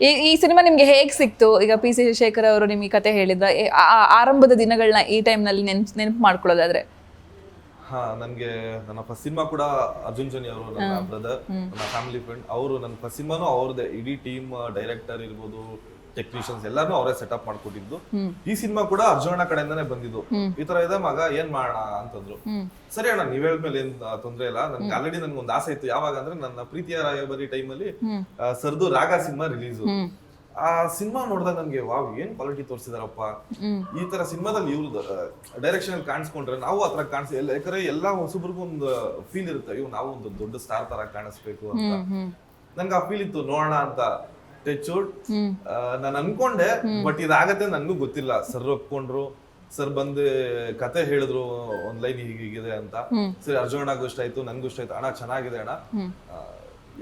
ಈ ಈ ಸಿನಿಮಾ ನಿಮ್ಗೆ ಹೇಗ್ ಸಿಕ್ತು? ಈಗ ಪಿ ಸಿ ಶೇಖರ್ ಅವರು ನಿಮಗೆ ಕತೆ ಆ- ಆರಂಭದ ದಿನಗಳನ್ನ ಈ ಟೈಮ್ನಲ್ಲಿ ನೆನ್ಪ್ ನೆನಪು ಮಾಡ್ಕೊಳ್ಳೋದಾದ್ರೆ. ಹಾ ನನ್ಗೆ ನನ್ನ ಫಸ್ಟ್ ಸಿನಿಮಾ ಕೂಡ ಅರ್ಜುನ್ ಜನಿ ಅವರು ನನ್ನ ಬ್ರದರ್ ನನ್ನ ಫ್ಯಾಮಿಲಿ ಫ್ರೆಂಡ್ ಅವರು ನನ್ನ ಫಸ್ಟ್ ಸಿನಿಮಾನು ಅವ್ರದೇ. ಇಡೀ ಟೀಮ್ ಡೈರೆಕ್ಟರ್ ಇರ್ಬೋದು ಟೆಕ್ನಿಷಿಯನ್ಸ್ ಎಲ್ಲಾನು ಅವರೇ ಸೆಟಪ್ ಮಾಡ್ಕೊಟ್ಟಿದ್ದು. ಈ ಸಿನಿಮಾ ಕೂಡ ಅರ್ಜುನ ಕಡೆಯಿಂದಾನೆ ಬಂದಿದ್ದು. ಈ ತರ ಇದೆ ಮಗ ಏನ್ ಮಾಡೋಣ ಅಂತಂದ್ರು. ಸರಿ ಅಣ್ಣ ನೀವ್ ಮೇಲೆ ಏನ್ ತೊಂದ್ರೆ ಇಲ್ಲ. ನನ್ಗೆ ಆಲ್ರೆಡಿ ನನ್ಗೆ ಒಂದು ಆಸೆ ಇತ್ತು. ಯಾವಾಗ ಅಂದ್ರೆ ನನ್ನ ಪ್ರೀತಿಯ ರಾಯಬರಿ ಟೈಮಲ್ಲಿ ಸರ್ದು ರಾಗ ಸಿನಿಮಾ ರಿಲೀಸ್ ಆ ಸಿನಿಮಾ ನೋಡಿದಾಗ ನಮ್ಗೆ ವಾವ್ ಏನ್ ಕ್ವಾಲಿಟಿ ತೋರಿಸಿದಾರಪ್ಪ? ಈ ತರ ಸಿನಿಮಾದಲ್ಲಿ ಇವ್ರು ಡೈರೆಕ್ಷನ್ ಅಲ್ಲಿ ಕಾಣಿಸ್ಕೊಂಡ್ರೆ ನಾವು ಆತರ ಕಾಣಿಸ್ ಎಲ್ಲ ಯಾಕಂದ್ರೆ ಎಲ್ಲಾ ಹೊಸಬ್ರಿಗೂ ಒಂದು ಫೀಲ್ ಇರುತ್ತೆ. ಇವ್ ನಾವು ಒಂದು ದೊಡ್ಡ ಸ್ಟಾರ್ ತರ ಕಾಣಿಸ್ಬೇಕು ಅಂತ. ನಂಗೆ ಆ ಫೀಲ್ ಇತ್ತು ನೋಡೋಣ ಅಂತ. ಟೆಚೂಡ್ ನಾನು ಅನ್ಕೊಂಡೆ ಬಟ್ ಇದಾಗತ್ತೆ ನನ್ಗೂ ಗೊತ್ತಿಲ್ಲ. ಸರ್ ಒಪ್ಕೊಂಡ್ರು ಸರ್ ಬಂದು ಕತೆ ಹೇಳಿದ್ರು ಒಂದ್ ಲೈನ್ ಹೀಗಿದೆ ಅಂತ. ಸರಿ ಅರ್ಜುನಗೂ ಇಷ್ಟ ಆಯ್ತು ನನ್ಗೂ ಇಷ್ಟ ಆಯ್ತು. ಅಣ್ಣ ಚೆನ್ನಾಗಿದೆ ಅಣ್ಣ.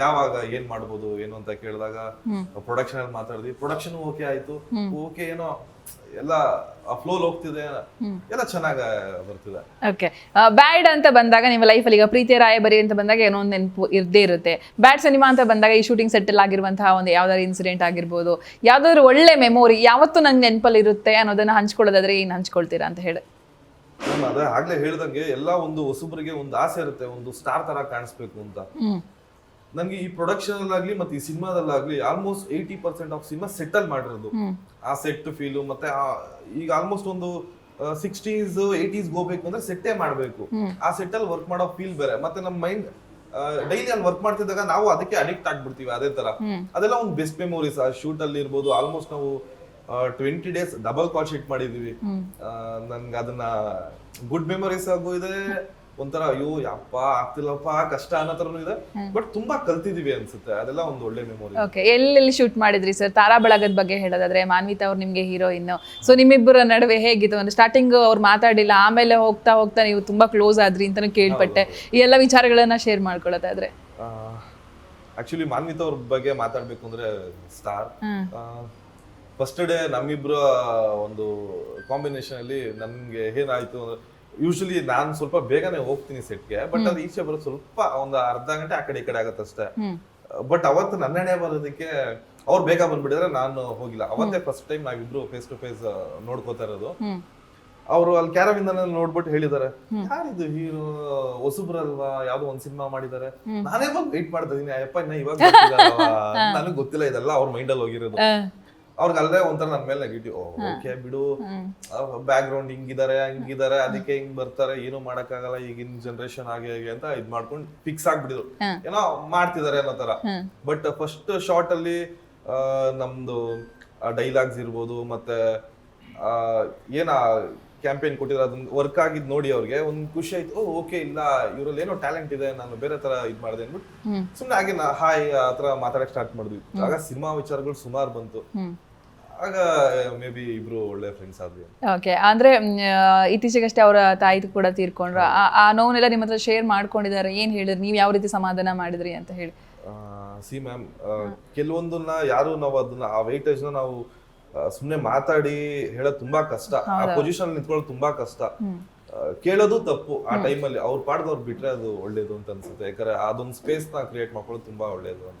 ಯಾವಾಗ ಏನ್ ಮಾಡ್ಬೋದು ಏನು ಅಂತ ಕೇಳಿದಾಗ ಪ್ರೊಡಕ್ಷನ್ ಅಲ್ಲಿ ಮಾತಾಡಿದ್ವಿ. ಪ್ರೊಡಕ್ಷನ್ ಓಕೆ ಆಯ್ತು. ಓಕೆ ಏನೋ ಎಲ್ಲ ಫ್ಲೋ ಹೋಗ್ತಿದೆ. ಎಲ್ಲ ಚೆನ್ನಾಗಿ ಬರ್ತಿದೆ. ಓಕೆ ಬ್ಯಾಡ್ ಅಂತ ಬಂದಾಗ ನಿಮ್ಮ ಲೈಫಲ್ಲಿ ಈಗ ಪ್ರೀತಿಯ ರಾಯಬರಿ ಅಂತ ಬಂದಾಗ ಏನೋ ಒಂದು ನೆನಪು ಇರ್ದೇ ಇರುತ್ತೆ. ಬ್ಯಾಡ್ ಸಿನಿಮಾ ಅಂತ ಬಂದಾಗ ಈ ಶೂಟಿಂಗ್ ಸೆಟ್ಟಲ್ ಆಗಿರುವಂತಹ ಒಂದು ಯಾವ್ದಾದ್ರು ಇನ್ಸಿಡೆಂಟ್ ಆಗಿರ್ಬೋದು ಯಾವ್ದಾದ್ರು ಒಳ್ಳೆ ಮೆಮೊರಿ ಯಾವತ್ತು ನಂಗೆ ನೆನಪಲ್ಲಿ ಇರುತ್ತೆ ಅನ್ನೋದನ್ನ ಹಂಚ್ಕೊಳ್ಳೋದಾದ್ರೆ ಏನು ಹಂಚ್ಕೊಳ್ತೀರಾ ಅಂತ ಹೇಳಿ. ಅದೇ ಆಗ್ಲೇ ಹೇಳ್ದಂಗೆ ಎಲ್ಲ ಒಂದು ಹೊಸಬರಿಗೆ ಒಂದು ಆಸೆ ಇರುತ್ತೆ ಒಂದು ಸ್ಟಾರ್ ತರ ಕಾಣಿಸ್ಬೇಕು ಅಂತ. ನನ್ಗೆ ಈ ಪ್ರೊಡಕ್ಷನ್ ಅಲ್ಲಾಗ್ಲಿ ಮತ್ತೆ ಈ ಸಿನಿಮಾದಲ್ಲಾಗ್ಲಿ almost eighty percent of cinema settle ಮಾಡಿರೋದು. ಆ ಸೆಟ್ ಫೀಲು ಮತ್ತೆ ಆ- ಈಗ ಆಲ್ಮೋಸ್ಟ್ ಒಂದು ಸಿಕ್ಸ್ಟೀಸ್ ಏಯ್ಟೀಸ್ ಹೋಗ್ಬೇಕು ಅಂದ್ರೆ ಸೆಟ್ಟೇ ಮಾಡಬೇಕು. ಆ ಸೆಟ್ ಅಲ್ಲಿ ವರ್ಕ್ ಮಾಡೋ ಫೀಲ್ ಬೇರೆ. ಮತ್ತೆ ನಮ್ಮ ಮೈಂಡ್ ಡೈಲಿ ಅಲ್ಲಿ ವರ್ಕ್ ಮಾಡ್ತಿದ್ದಾಗ ನಾವು ಅದಕ್ಕೆ ಅಡಿಕ್ಟ್ ಆಗ್ಬಿಡ್ತೀವಿ ಅದೇ ತರ. ಅದೆಲ್ಲ ಒಂದು ಬೆಸ್ಟ್ ಮೆಮೊರೀಸ್ ಆ ಶೂಟ್ ಅಲ್ಲಿ ಇರ್ಬೋದು ಆಲ್ಮೋಸ್ಟ್ ನಾವು twenty days double call sheet ಮಾಡಿದೀವಿ. ನನ್ಗೆ ಅದನ್ನ ಗುಡ್ ಮೆಮೊರೀಸ್ ಆಗು ಇದೆ ಒಂಥರ ಅಯ್ಯೋ ಯಪ್ಪ ಆಗ್ತಿಲ್ಲಪ್ಪ ಕಷ್ಟ ಅನ್ನೋ ತರನು ಇದೆ. ಬಟ್ ತುಂಬಾ ಕಲ್ತಿದೀವಿ ಅನ್ಸುತ್ತೆ. ಅದೆಲ್ಲ ಒಂದು ಒಳ್ಳೆ ಮೆಮೊರಿ ಓಕೆ ಎಲ್ಲೆಲ್ಲಿ ಶೂಟ್ ಮಾಡಿದ್ರಿ ಸರ್? ತಾರಾ ಬಳಗದ ಬಗ್ಗೆ ಹೇಳೋದಾದ್ರೆ ಮಾನ್ವಿತಾ ಅವ್ರು ನಿಮಗೆ ಹೀರೋಯಿನ್ ಸೊ ನಿಮ್ಮಿಬ್ಬರ ನಡುವೆ ಹೇಗಿತ್ತು? ಅಂದ್ರೆ ಸ್ಟಾರ್ಟಿಂಗ್ ಅವ್ರು ಮಾತಾಡಿಲ್ಲ ಆಮೇಲೆ ಹೋಗ್ತಾ ಹೋಗ್ತಾ ನೀವು ತುಂಬಾ ಕ್ಲೋಸ್ ಆದ್ರಿ ಅಂತಾನು ಕೇಳ್ಪಟ್ಟೆ. ಈ ಎಲ್ಲ ವಿಚಾರಗಳನ್ನ ಶೇರ್ ಮಾಡ್ಕೊಳ್ಳೋದಾದ್ರೆ ಆಕ್ಚುಲಿ ಮಾನ್ವಿತಾ ಅವ್ರ ಬಗ್ಗೆ ಮಾತಾಡ್ಬೇಕು ಅಂದ್ರೆ ಸ್ಟಾರ್ ಫಸ್ಟ್ ಡೇ ನಮ್ಮಿಬ್ರ ಒಂದು ಕಾಂಬಿನೇಷನ್ ಅಲ್ಲಿ ನನ್ಗೆ ಏನಾಯ್ತು ಅಂದ್ರೆ ಯೂಶಲಿ ನಾನು ಸ್ವಲ್ಪ ಬೇಗನೆ ಹೋಗ್ತೀನಿ ಸೆಟ್ಗೆ ಬಟ್ ಅದು ಈಚೆ ಬರೋದು ಸ್ವಲ್ಪ ಒಂದು ಅರ್ಧ ಗಂಟೆ ಆ ಕಡೆ ಈ ಕಡೆ ಆಗತ್ತಷ್ಟೇ ಬಟ್ ಅವತ್ತು ನನ್ನಣೆ ಬರೋದಕ್ಕೆ ಅವ್ರು ಬೇಗ ಬಂದ್ಬಿಟ್ಟಿದ್ರೆ ನಾನು ಹೋಗಿಲ್ಲ. ಅವತ್ತೇ ಫಸ್ಟ್ ಟೈಮ್ ನಾವಿಬ್ರು ಫೇಸ್ ಟು ಫೇಸ್ ನೋಡ್ಕೋತಾ ಇರೋದು. ಅವರು ಅಲ್ಲಿ ಕ್ಯಾರವಿಂದ ನೋಡ್ಬಿಟ್ಟು ಹೇಳಿದ್ದಾರೆ ಯಾರಿದು ಹೀರೋ ಹೊಸಬ್ರಲ್ವಾ? ಯಾವ್ದೋ ಒಂದ್ ಸಿನಿಮಾ ಮಾಡಿದ್ದಾರೆ. ನಾನೇ ಬಂದು ವೇಟ್ ಮಾಡ್ತಾ ಇದೀನಿ ಅಯ್ಯಪ್ಪ ಇನ್ನ ಇವಾಗ ನನಗೆ ಗೊತ್ತಿಲ್ಲ ಇದೆಲ್ಲ ಅವ್ರ ಮೈಂಡ್ ಅಲ್ಲಿ ಹೋಗಿರೋದು. ಅವ್ರಿಗೆ ಅಲ್ಲದೆ ಒಂಥರ ನನ್ನ ಮೇಲೆ ನೆಗೆಟಿವ್ ಓಕೆ ಬಿಡು. ಬ್ಯಾಕ್ ಗ್ರೌಂಡ್ ಹಿಂಗಿದ್ದಾರೆ ಹಿಂಗಿದ್ದಾರೆ ಅದಕ್ಕೆ ಹಿಂಗ್ ಬರ್ತಾರೆ ಏನು ಮಾಡಕ್ಕಾಗಲ್ಲ ಈಗಿನ ಜನರೇಷನ್ ಹಾಗೆ ಹೇಗೆ ಅಂತ ಇದ್ ಮಾಡ್ಕೊಂಡು ಫಿಕ್ಸ್ ಆಗ್ಬಿಡಿದ್ರು ಏನೋ ಮಾಡ್ತಿದ್ದಾರೆ ಅನ್ನೋ ತರ. ಬಟ್ ಫಸ್ಟ್ ಶಾರ್ಟ್ ಅಲ್ಲಿ ನಮ್ದು ಡೈಲಾಗ್ಸ್ ಇರ್ಬೋದು ಮತ್ತೆ ಆ, ಏನ ಕ್ಯಾಂಪೇನ್ ಕೊಟ್ಟಿದ್ರೆ ಅದನ್ನ ವರ್ಕ್ ಆಗಿದ್ ನೋಡಿ ಅವ್ರಿಗೆ ಒಂದ್ ಖುಷಿ ಆಯ್ತು. ಓ ಓಕೆ ಇಲ್ಲ ಇವ್ರಲ್ಲಿ ಏನೋ ಟ್ಯಾಲೆಂಟ್ ಇದೆ ನಾನು ಬೇರೆ ತರ ಇದ್ ಮಾಡಿದೆ ಅಂದ್ಬಿಟ್ಟು ಸುಮ್ನೆ ಹಾಗೆ ನಾ ಹಾಯ್ ಆ ತರ ಮಾತಾಡಕ್ ಸ್ಟಾರ್ಟ್ ಮಾಡಿದ್ವಿ. ಆಗ ಸಿನಿಮಾ ವಿಚಾರಗಳು ಸುಮಾರು ಬಂತು. ಆಗ ಮೇ ಬಿ ಇಬ್ರು ಒಳ್ಳೆ ಫ್ರೆಂಡ್ಸ್ ಆದ್ವಿ. ಓಕೆ ಅಂದ್ರೆ ಮ್, ಆ, ಇತ್ತೀಚೆಗಷ್ಟೇ ಅವರ ತಾಯಿ ಕೂಡ ತೀರ್ಕೊಂಡ್ರು. ಆ- ಆ ನೋವನ್ನೆಲ್ಲ ನಿಮ್ಮ ಹತ್ರ ಶೇರ್ ಮಾಡ್ಕೊಂಡಿದ್ದಾರೆ ಏನ್ ಹೇಳಿದ್ರಿ? ನೀವು ಯಾವ ರೀತಿ ಸಮಾಧಾನ ಮಾಡಿದ್ರಿ ಅಂತ ಹೇಳಿ. ಸಿ ಮ್ಯಾಮ್ ಕೆಲವೊಂದನ್ನ ಯಾರು ನಾವು ಅದನ್ನ ಆ weightage ನ ನಾವು ಸುಮ್ಮನೆ ಮಾತಾಡಿ ಹೇಳೋದು ತುಂಬಾ ಕಷ್ಟ. ಆ ಪೊಸಿಷನ್ ನಿಂತ್ಕೊಳ್ಳೋದು ತುಂಬಾ ಕಷ್ಟ. ಆ, ಕೇಳೋದು ತಪ್ಪು ಆ ಟೈಮಲ್ಲಿ ಅವ್ರ ಪಾಡ್ದವ್ರು ಬಿಟ್ರೆ ಅದು ಒಳ್ಳೇದು ಅಂತ ಅನ್ಸುತ್ತೆ. ಯಾಕಂದ್ರೆ ಅದೊಂದು ಸ್ಪೇಸ್ನ ಕ್ರಿಯೇಟ್ ಮಾಡ್ಕೊಳ್ಳೋದು ತುಂಬಾ ಒಳ್ಳೇದು ಅಂತ.